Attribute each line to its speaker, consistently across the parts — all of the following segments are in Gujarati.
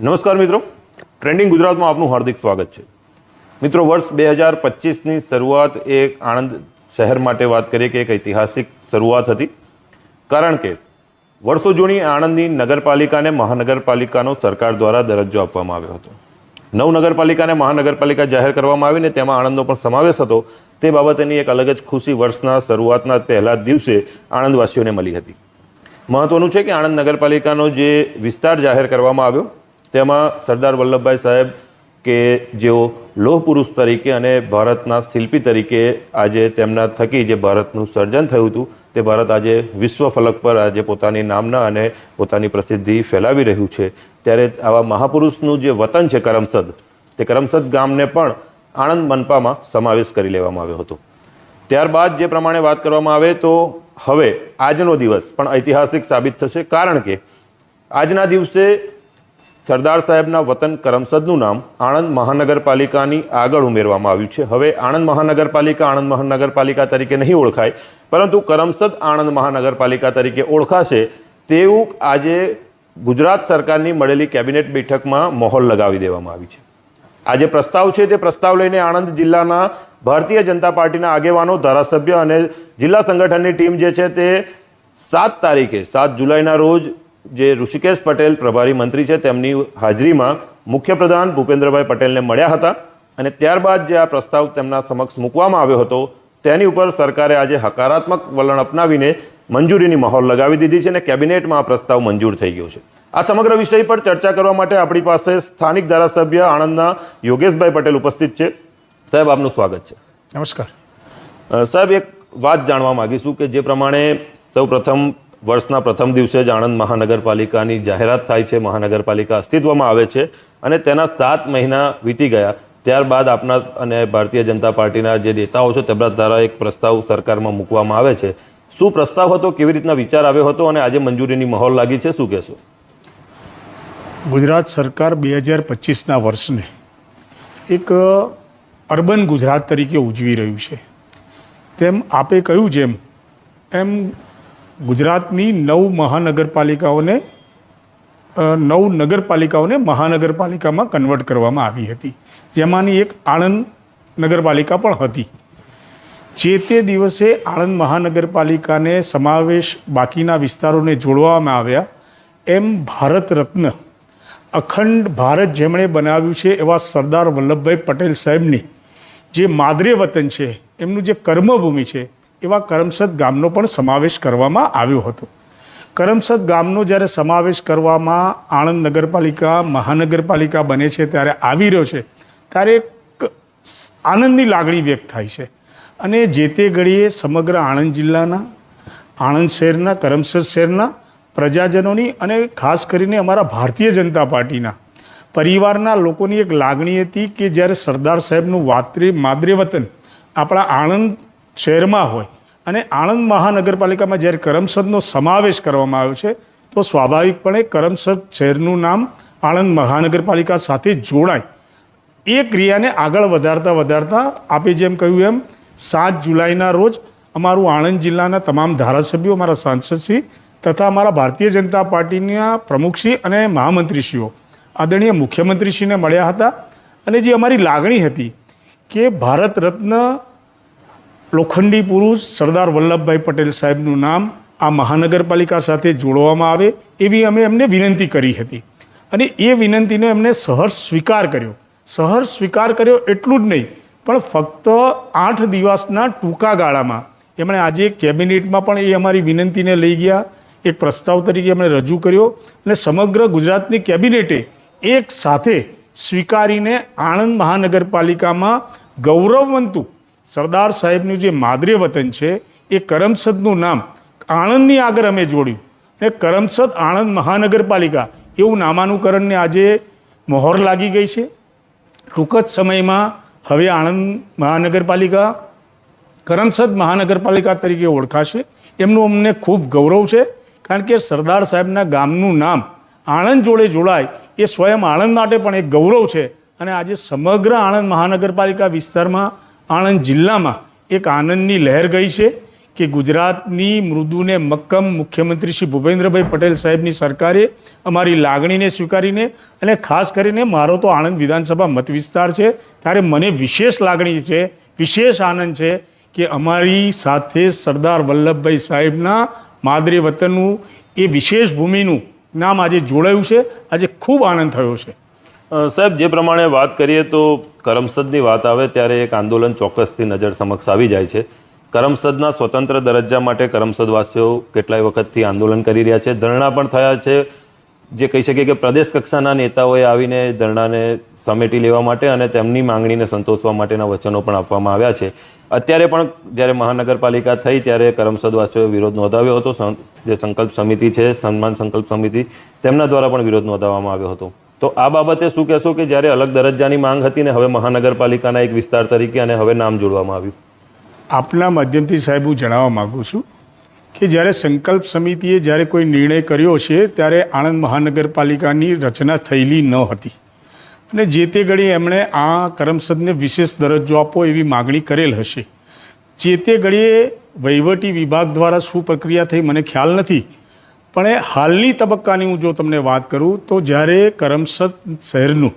Speaker 1: નમસ્કાર મિત્રો. ટ્રેન્ડિંગ ગુજરાતમાં આપનું હાર્દિક સ્વાગત છે. મિત્રો, વર્ષ બે હજાર પચીસની શરૂઆત એક આણંદ શહેર માટે વાત કરીએ કે એક ઐતિહાસિક શરૂઆત હતી. કારણ કે વર્ષો જૂની આણંદની નગરપાલિકાને મહાનગરપાલિકાનો સરકાર દ્વારા દરજ્જો આપવામાં આવ્યો હતો. નવ નગરપાલિકાને મહાનગરપાલિકા જાહેર કરવામાં આવીને તેમાં આણંદનો પણ સમાવેશ હતો. તે બાબતેની એક અલગ જ ખુશી વર્ષના શરૂઆતના પહેલા દિવસે આણંદવાસીઓને મળી હતી. મહત્વનું છે કે આણંદ નગરપાલિકાનો જે વિસ્તાર જાહેર કરવામાં આવ્યો તેમાં સરદાર વલ્લભભાઈ સાહેબ કે જેઓ લોહ પુરુષ તરીકે અને ભારતના શિલ્પી તરીકે આજે તેમના થકી જે ભારતનું સર્જન થયું હતું, તે ભારત આજે વિશ્વ ફલક પર આજે પોતાની નામના અને પોતાની પ્રસિદ્ધિ ફેલાવી રહ્યું છે. ત્યારે આવા મહાપુરુષનું જે વતન છે કરમસદ, તે કરમસદ ગામને પણ આણંદ મનપામાં સમાવેશ કરી લેવામાં આવ્યો હતો. ત્યારબાદ જે પ્રમાણે વાત કરવામાં આવે તો હવે આજનો દિવસ પણ ઐતિહાસિક સાબિત થશે કારણ કે આજના દિવસે સરદાર સાહેબના વતન કરમસદનું નામ આણંદ મહાનગરપાલિકાની આગળ ઉમેરવામાં આવ્યું છે. હવે આણંદ મહાનગરપાલિકા આણંદ મહાનગરપાલિકા તરીકે નહીં ઓળખાય, પરંતુ કરમસદ આણંદ મહાનગરપાલિકા તરીકે ઓળખાશે તેવું આજે ગુજરાત સરકારની મળેલી કેબિનેટ બેઠકમાં મહોલ લગાવી દેવામાં આવી છે. આ જે પ્રસ્તાવ છે તે પ્રસ્તાવ લઈને આણંદ જિલ્લાના ભારતીય જનતા પાર્ટીના આગેવાનો, ધારાસભ્ય અને જિલ્લા સંગઠનની ટીમ જે છે તે સાત તારીખે, સાત જુલાઈના રોજ જે ઋષિકેશ પટેલ પ્રભારી મંત્રી છે તેમની હાજરીમાં મુખ્યપ્રધાન ભૂપેન્દ્રભાઈ પટેલને મળ્યા હતા અને ત્યારબાદ જે આ પ્રસ્તાવ તેમના સમક્ષ મૂકવામાં આવ્યો હતો તેની ઉપર સરકારે આજે હકારાત્મક વલણ અપનાવીને મંજૂરીની મહોર લગાવી દીધી છે અને કેબિનેટમાં આ પ્રસ્તાવ મંજૂર થઈ ગયો છે. આ સમગ્ર વિષય પર ચર્ચા કરવા માટે આપણી પાસે સ્થાનિક ધારાસભ્ય આણંદના યોગેશભાઈ પટેલ ઉપસ્થિત છે. સાહેબ આપનું સ્વાગત છે.
Speaker 2: નમસ્કાર.
Speaker 1: સાહેબ એક વાત જાણવા માગીશું કે જે પ્રમાણે સૌ પ્રથમ વર્ષના પ્રથમ દિવસે જ આણંદ મહાનગરપાલિકાની જાહેરાત થાય છે. મહાનગરપાલિકા અસ્તિત્વમાં આવે છે અને તેના સાત મહિના વીતી ગયા. ત્યારબાદ આપના અને ભારતીય જનતા પાર્ટીના જે નેતાઓ છે તેમના દ્વારા એક પ્રસ્તાવ સરકારમાં મૂકવામાં આવે છે. શું પ્રસ્તાવ હતો? કેવી રીતના વિચાર આવ્યો હતો? અને આજે મંજૂરીની મહોર લાગી છે. શું કહેશો?
Speaker 2: ગુજરાત સરકાર બે હજાર પચીસના વર્ષને એક અર્બન ગુજરાત તરીકે ઉજવી રહ્યું છે. તેમ આપે કહ્યું જેમ, એમ ગુજરાતની નવ મહાનગરપાલિકાઓને નવ નગરપાલિકાઓને મહાનગરપાલિકામાં કન્વર્ટ કરવામાં આવી હતી. જેમાંની એક આણંદ નગરપાલિકા પણ હતી. જે તે દિવસે આણંદ મહાનગરપાલિકાને સમાવેશ બાકીના વિસ્તારોને જોડવામાં આવ્યા. એમ ભારત રત્ન, અખંડ ભારત જેમણે બનાવ્યું છે એવા સરદાર વલ્લભભાઈ પટેલ સાહેબની જે માદરે વતન છે, એમનું જે કર્મભૂમિ છે એવા કરમસદ ગામનો પણ સમાવેશ કરવામાં આવ્યો હતો. કરમસદ ગામનો જ્યારે સમાવેશ કરવામાં આણંદ નગરપાલિકા, મહાનગરપાલિકા બને છે, ત્યારે આવી રહ્યો છે, ત્યારે એક આનંદની લાગણી વ્યક્ત થાય છે. અને જે તે ઘડીએ સમગ્ર આણંદ જિલ્લાના, આણંદ શહેરના, કરમસદ શહેરના પ્રજાજનોની અને ખાસ કરીને અમારા ભારતીય જનતા પાર્ટીના પરિવારના લોકોની એક લાગણી હતી કે જ્યારે સરદાર સાહેબનું વાત્રે માદરે વતન આપણા આણંદ શહેરમાં હોય અને આણંદ મહાનગરપાલિકામાં જ્યારે કરમસદનો સમાવેશ કરવામાં આવ્યો છે, તો સ્વાભાવિકપણે કરમસદ શહેરનું નામ આણંદ મહાનગરપાલિકા સાથે જોડાય. એ ક્રિયાને આગળ વધારતા વધારતા આપે જેમ કહ્યું એમ, સાત જુલાઈના રોજ અમારું આણંદ જિલ્લાના તમામ ધારાસભ્યો, અમારા સાંસદશ્રી તથા અમારા ભારતીય જનતા પાર્ટીના પ્રમુખશ્રી અને મહામંત્રીશ્રીઓ, આદરણીય મુખ્યમંત્રીશ્રીને મળ્યા હતા. અને જે અમારી લાગણી હતી કે ભારત રત્ન લોખંડી પુરુષ સરદાર વલ્લભભાઈ પટેલ સાહેબનું નામ આ મહાનગરપાલિકા સાથે જોડવામાં આવે એવી અમે એમને વિનંતી કરી હતી. અને એ વિનંતીને એમને સહર્ષ સ્વીકાર કર્યો. સહર્ષ સ્વીકાર કર્યો એટલું જ નહીં, પણ ફક્ત આઠ દિવસના ટૂંકા ગાળામાં. એમણે આજે કેબિનેટમાં પણ એ અમારી વિનંતીને લઈ ગયા, એક પ્રસ્તાવ તરીકે એમણે રજૂ કર્યો અને સમગ્ર ગુજરાતની કેબિનેટે એક સાથે સ્વીકારીને આણંદ મહાનગરપાલિકામાં ગૌરવવંતું સરદાર સાહેબનું જે માદરે વતન છે, એ કરમસદનું નામ આણંદની આગળ અમે જોડ્યું. અને કરમસદ આણંદ મહાનગરપાલિકા, એવું નામાનુકરણને આજે મોહર લાગી ગઈ છે. ટૂંક જ સમયમાં હવે આણંદ મહાનગરપાલિકા, કરમસદ મહાનગરપાલિકા તરીકે ઓળખાશે. એમનું અમને ખૂબ ગૌરવ છે, કારણ કે સરદાર સાહેબના ગામનું નામ આણંદ જોડે જોડાય, એ સ્વયં આણંદ માટે પણ એક ગૌરવ છે. અને આજે સમગ્ર આણંદ મહાનગરપાલિકા વિસ્તારમાં આણંદ જિલ્લામાં એક આનંદની લહેર ગઈ છે કે ગુજરાતની મૃદુને મક્કમ મુખ્યમંત્રી શ્રી ભૂપેન્દ્રભાઈ પટેલ સાહેબની સરકારે અમારી લાગણીને સ્વીકારીને અને ખાસ કરીને મારો તો આણંદ વિધાનસભા મત વિસ્તાર છે, ત્યારે મને વિશેષ લાગણી છે, વિશેષ આનંદ છે કે અમારી સાથે સરદાર વલ્લભભાઈ સાહેબના માદરે વતનનું એ વિશેષ ભૂમિનું નામ આજે જોડાયું છે. આજે ખૂબ આનંદ થયો છે.
Speaker 1: સાહેબ, જે પ્રમાણે વાત કરીએ તો કરમસદની વાત આવે ત્યારે એક આંદોલન ચોક્કસથી નજર સમક્ષ આવી જાય છે. કરમસદના સ્વતંત્ર દરજ્જા માટે કરમસદવાસીઓ કેટલાય વખતથી આંદોલન કરી રહ્યા છે. ધરણા પણ થયા છે. જે કહી શકીએ કે પ્રદેશ કક્ષાના નેતાઓએ આવીને ધરણાને સમેટી લેવા માટે અને તેમની માંગણીને સંતોષવા માટેના વચનો પણ આપવામાં આવ્યા છે. અત્યારે પણ જ્યારે મહાનગરપાલિકા થઈ ત્યારે કરમસદવાસીઓએ વિરોધ નોંધાવ્યો હતો. જે સંકલ્પ સમિતિ છે, સન્માન સંકલ્પ સમિતિ, તેમના દ્વારા પણ વિરોધ નોંધાવવામાં આવ્યો હતો. તો આ બાબતે શું કહેશો કે જ્યારે અલગ દરજ્જાની માંગ હતી ને હવે મહાનગરપાલિકાના એક વિસ્તાર તરીકે અને હવે નામ જોડવામાં આવ્યું?
Speaker 2: આપના માધ્યમથી સાહેબ હું જણાવવા માગું છું કે જ્યારે સંકલ્પ સમિતિએ જ્યારે કોઈ નિર્ણય કર્યો છે, ત્યારે આણંદ મહાનગરપાલિકાની રચના થયેલી ન હતી. અને જે તે ઘડી એમણે આ કરમસદને વિશેષ દરજ્જો આપો એવી માગણી કરેલ હશે. જે તે ઘડીએ વહીવટી વિભાગ દ્વારા શું પ્રક્રિયા થઈ મને ખ્યાલ નથી પણ એ હાલની તબક્કાની હું જો તમને વાત કરું તો જ્યારે કરમસદ શહેરનું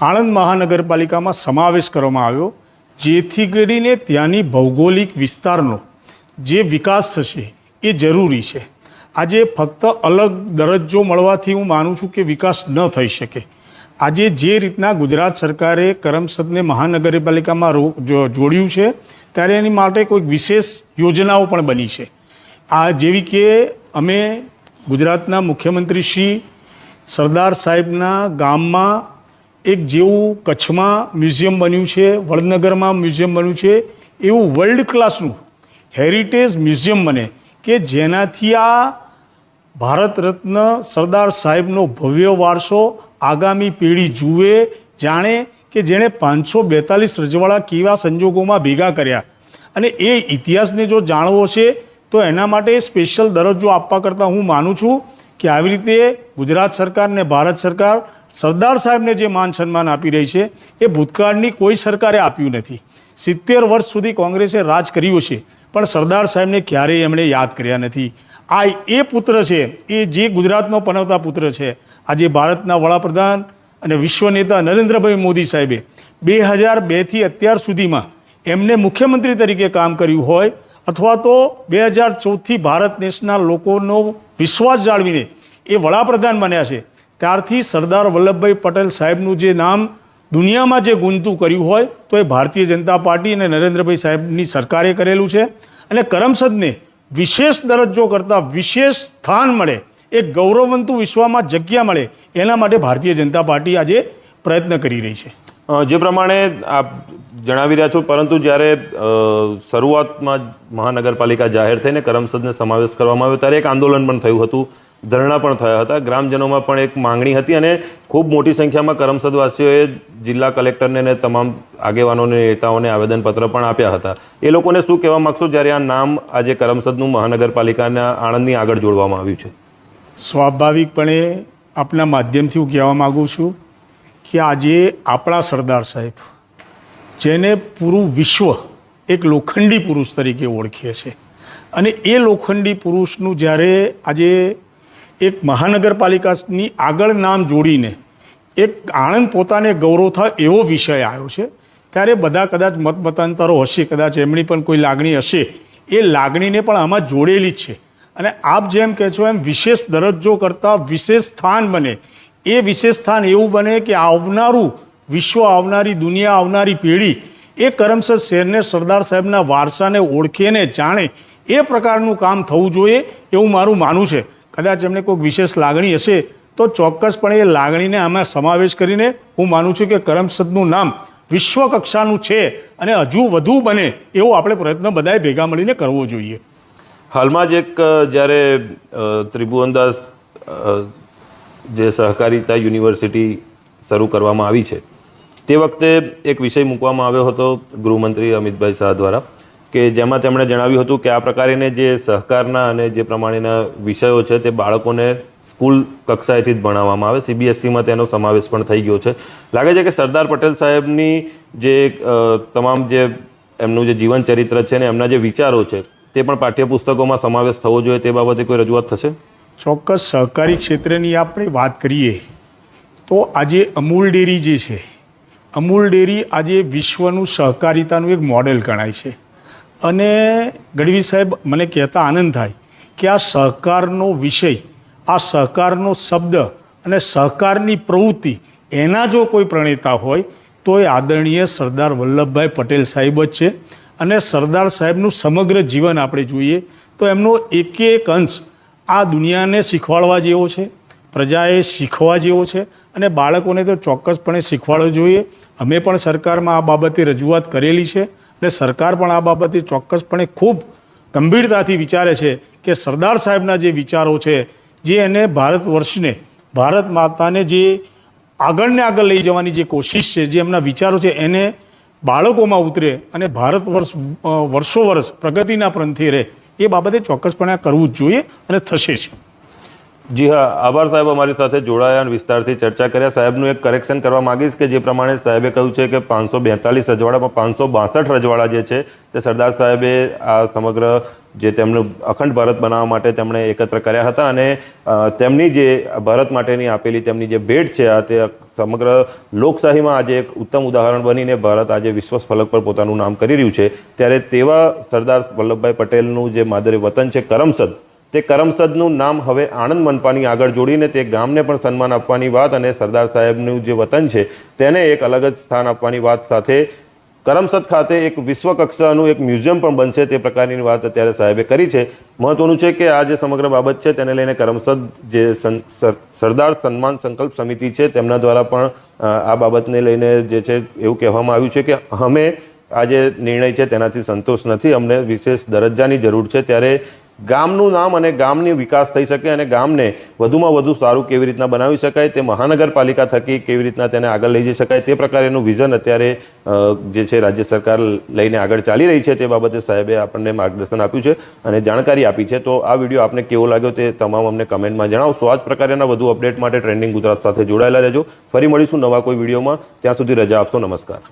Speaker 2: આણંદ મહાનગરપાલિકામાં સમાવેશ કરવામાં આવ્યો, જેથી કરીને ત્યાંની ભૌગોલિક વિસ્તારનો જે વિકાસ થશે એ જરૂરી છે. આજે ફક્ત અલગ દરજ્જો મળવાથી હું માનું છું કે વિકાસ ન થઈ શકે. આજે જે રીતના ગુજરાત સરકારે કરમસદને મહાનગરપાલિકામાં રો- જોડ્યું છે, ત્યારે એની માટે કોઈક વિશેષ યોજનાઓ પણ બની છે. આ જેવી કે અમે ગુજરાતના મુખ્યમંત્રી શ્રી સરદાર સાહેબના ગામમાં એક જેવું કચ્છમાં મ્યુઝિયમ બન્યું છે, વડનગરમાં મ્યુઝિયમ બન્યું છે, એવું વર્લ્ડ ક્લાસનું હેરિટેજ મ્યુઝિયમ બને કે જેનાથી આ ભારત રત્ન સરદાર સાહેબનો ભવ્ય વારસો આગામી પેઢી જુએ, જાણે કે જેણે પાંચસો બેતાલીસ રજવાડા કેવા સંજોગોમાં ભેગા કર્યા. અને એ ઇતિહાસને જો જાણવો છે તો એના માટે સ્પેશિયલ દરજ્જો આપવા કરતાં હું માનું છું કે આવી રીતે ગુજરાત સરકાર ને ભારત સરકાર સરદાર સાહેબને જે માન સન્માન આપી રહી છે, એ ભૂતકાળની કોઈ સરકારે આપ્યું નથી. સિત્તેર વર્ષ સુધી કોંગ્રેસે રાજ કર્યું છે, પણ સરદાર સાહેબને ક્યારેય એમણે યાદ કર્યા નથી. આ એ પુત્ર છે, એ જે ગુજરાતનો પનવતા પુત્ર છે, આજે ભારતના વડાપ્રધાન અને વિશ્વ નેતા નરેન્દ્રભાઈ મોદી સાહેબે બે હજાર બેથી અત્યાર સુધીમાં એમને મુખ્યમંત્રી તરીકે કામ કર્યું હોય અથવા તો બે હજાર ચૌદથી ભારત દેશના લોકોનો વિશ્વાસ જાળવીને એ વડાપ્રધાન બન્યા છે. ત્યારથી સરદાર વલ્લભભાઈ પટેલ સાહેબનું જે નામ દુનિયામાં જે ગુંજતું કર્યું હોય, તો એ ભારતીય જનતા પાર્ટી અને નરેન્દ્રભાઈ સાહેબની સરકારે કરેલું છે. અને કરમસદને વિશેષ દરજ્જો કરતાં વિશેષ સ્થાન મળે એક ગૌરવવંતુ વિશ્વમાં જગ્યા મળે, એના માટે ભારતીય જનતા પાર્ટી આજે પ્રયત્ન કરી રહી છે.
Speaker 1: જે પ્રમાણે આપ જણાવી રહ્યા છો, પરંતુ જ્યારે શરૂઆતમાં મહાનગરપાલિકા જાહેર થઈને કરમસદને સમાવેશ કરવામાં આવ્યો, ત્યારે એક આંદોલન પણ થયું હતું, ધરણા પણ થયા હતા. ગ્રામજનોમાં પણ એક માંગણી હતી અને ખૂબ મોટી સંખ્યામાં કરમસદવાસીઓએ જિલ્લા કલેક્ટરને અને તમામ આગેવાનોને, નેતાઓને આવેદનપત્ર પણ આપ્યા હતા. એ લોકોને શું કહેવા માગશો, જ્યારે આ નામ આજે કરમસદનું મહાનગરપાલિકાના આણંદની આગળ જોડવામાં આવ્યું છે?
Speaker 2: સ્વાભાવિકપણે આપના માધ્યમથી હું કહેવા માગું છું કે આજે આપણા સરદાર સાહેબ, જેને પૂરું વિશ્વ એક લોખંડી પુરુષ તરીકે ઓળખીએ છે. અને એ લોખંડી પુરુષનું જ્યારે આજે એક મહાનગરપાલિકાની આગળ નામ જોડીને એક આણંદ પોતાને ગૌરવ થાય એવો વિષય આવ્યો છે, ત્યારે બધા કદાચ મત મતાંતરો હશે, કદાચ એમની પણ કોઈ લાગણી હશે, એ લાગણીને પણ આમાં જોડેલી છે. અને આપ જેમ કહે છો એમ વિશેષ દરજ્જો કરતાં વિશેષ સ્થાન બને એ વિશેષ સ્થાન એવું બને કે આવનારું, વિશ્વ આવનારી, દુનિયા આવનારી પેઢી એ કરમસદ શહેરને સરદાર સાહેબના વારસાને ઓળખીને જાણે એ પ્રકારનું કામ થવું જોઈએ એવું મારું માનવું છે. કદાચ એમને કોઈક વિશેષ લાગણી હશે તો ચોક્કસપણે એ લાગણીને આમાં સમાવેશ કરીને હું માનું છું કે કરમસદનું નામ વિશ્વ કક્ષાનું છે અને હજુ વધુ બને એવો આપણે પ્રયત્ન બધાએ ભેગા મળીને કરવો જોઈએ.
Speaker 1: હાલમાં જ એક જ્યારે ત્રિભુવનદાસ જે સહકારિતા યુનિવર્સિટી શરૂ કરવામાં આવી છે, તે વખતે એક વિષય મૂકવામાં આવ્યો હતો ગૃહમંત્રી અમિતભાઈ શાહ દ્વારા, કે જેમાં તેમણે જણાવ્યું હતું કે આ પ્રકારેને જે સહકારના અને જે પ્રમાણેના વિષયો છે, તે બાળકોને સ્કૂલ કક્ષાએથી જ ભણાવવામાં આવે. સીબીએસસીમાં તેનો સમાવેશ પણ થઈ ગયો છે. લાગે છે કે સરદાર પટેલ સાહેબની જે તમામ જે એમનું જે જીવન ચરિત્ર છે ને એમના જે વિચારો છે, તે પણ પાઠ્યપુસ્તકોમાં સમાવેશ થવો જોઈએ તે બાબતે કોઈ રજૂઆત થશે?
Speaker 2: ચોક્કસ સહકારી ક્ષેત્રની આપણે વાત કરીએ, તો આજે અમૂલ ડેરી જે છે, અમૂલ ડેરી આજે વિશ્વનું સહકારિતાનું એક મોડેલ ગણાય છે. અને ગઢવી સાહેબ મને કહેતા આનંદ થાય કે આ સહકારનો વિષય, આ સહકારનો શબ્દ અને સહકારની પ્રવૃત્તિ એના જો કોઈ પ્રણેતા હોય, તો એ આદરણીય સરદાર વલ્લભભાઈ પટેલ સાહેબ જ છે. અને સરદાર સાહેબનું સમગ્ર જીવન આપણે જોઈએ, તો એમનો એક એક અંશ આ દુનિયાને શીખવાડવા જેવો છે, પ્રજાએ શીખવા જેવો છે અને બાળકોને તો ચોક્કસપણે શીખવાડવો જોઈએ. અમે પણ સરકારમાં આ બાબતે રજૂઆત કરેલી છે અને સરકાર પણ આ બાબતે ચોક્કસપણે ખૂબ ગંભીરતાથી વિચારે છે કે સરદાર સાહેબના જે વિચારો છે, જે એને ભારત વર્ષને, ભારત માતાને જે આગળને આગળ લઈ જવાની જે કોશિશ છે, જે એમના વિચારો છે, એને બાળકોમાં ઉતરે અને ભારત વર્ષ વર્ષો વર્ષ પ્રગતિના પ્રંથે રહે. એ બાબતે ચોક્કસપણે આ કરવું જ જોઈએ અને થશે જ.
Speaker 1: જી હા, આભાર સાહેબ અમારી સાથે જોડાયા અને વિસ્તારથી ચર્ચા કર્યા. સાહેબનું એક કરેક્શન કરવા માગીશ કે જે પ્રમાણે સાહેબે કહ્યું છે કે પાંચસો બેતાલીસ રજવાડામાં પાંચસો બાસઠ રજવાડા જે છે તે સરદાર સાહેબે આ સમગ્ર જે તેમનું અખંડ ભારત બનાવવા માટે તેમણે એકત્ર કર્યા હતા અને તેમની જે ભારત માટેની આપેલી તેમની જે ભેટ છે આ તે સમગ્ર લોકશાહીમાં આજે એક ઉત્તમ ઉદાહરણ બનીને ભારત આજે વિશ્વ ફલક પર પોતાનું નામ કરી રહ્યું છે. ત્યારે તેવા સરદાર વલ્લભભાઈ પટેલનું જે માદરે વતન છે કરમસદ, તે કરમસદનું નામ હવે આણંદ મનપાની આગળ જોડીને તે ગામને પણ સન્માન આપવાની વાત અને સરદાર સાહેબનું જે વતન છે, તેને એક અલગ જ સ્થાન આપવાની વાત સાથે કરમસદ ખાતે એક વિશ્વ કક્ષાનું એક મ્યુઝિયમ પણ બનશે તે પ્રકારની વાત અત્યારે સાહેબે કરી છે. મહત્વનું છે કે આ જે સમગ્ર બાબત છે તેને લઈને કરમસદ જે સરદાર સન્માન સંકલ્પ સમિતિ છે તેમના દ્વારા પણ આ બાબતને લઈને જે છે એવું કહેવામાં આવ્યું છે કે અમે આ જે નિર્ણય છે તેનાથી સંતોષ નથી. અમને વિશેષ દરજ્જાની જરૂર છે. ત્યારે ગામનું નામ અને ગામની વિકાસ થઈ શકે અને ગામને વધુમાં વધુ સારું કેવી રીતના બનાવી શકાય, તે મહાનગરપાલિકા થકી કેવી રીતના તેને આગળ લઈ જઈ શકાય, તે પ્રકારેનું વિઝન અત્યારે જે છે રાજ્ય સરકાર લઈને આગળ ચાલી રહી છે તે બાબતે સાહેબે આપણને માર્ગદર્શન આપ્યું છે અને જાણકારી આપી છે. તો આ વીડિયો આપને કેવો લાગ્યો તે તમામ અમને કમેન્ટમાં જણાવશો. આ જ પ્રકારના વધુ અપડેટ માટે ટ્રેન્ડિંગ ગુજરાત સાથે જોડાયેલા રહેજો. ફરી મળીશું નવા કોઈ વિડીયોમાં. ત્યાં સુધી રજા આપશો. નમસ્કાર.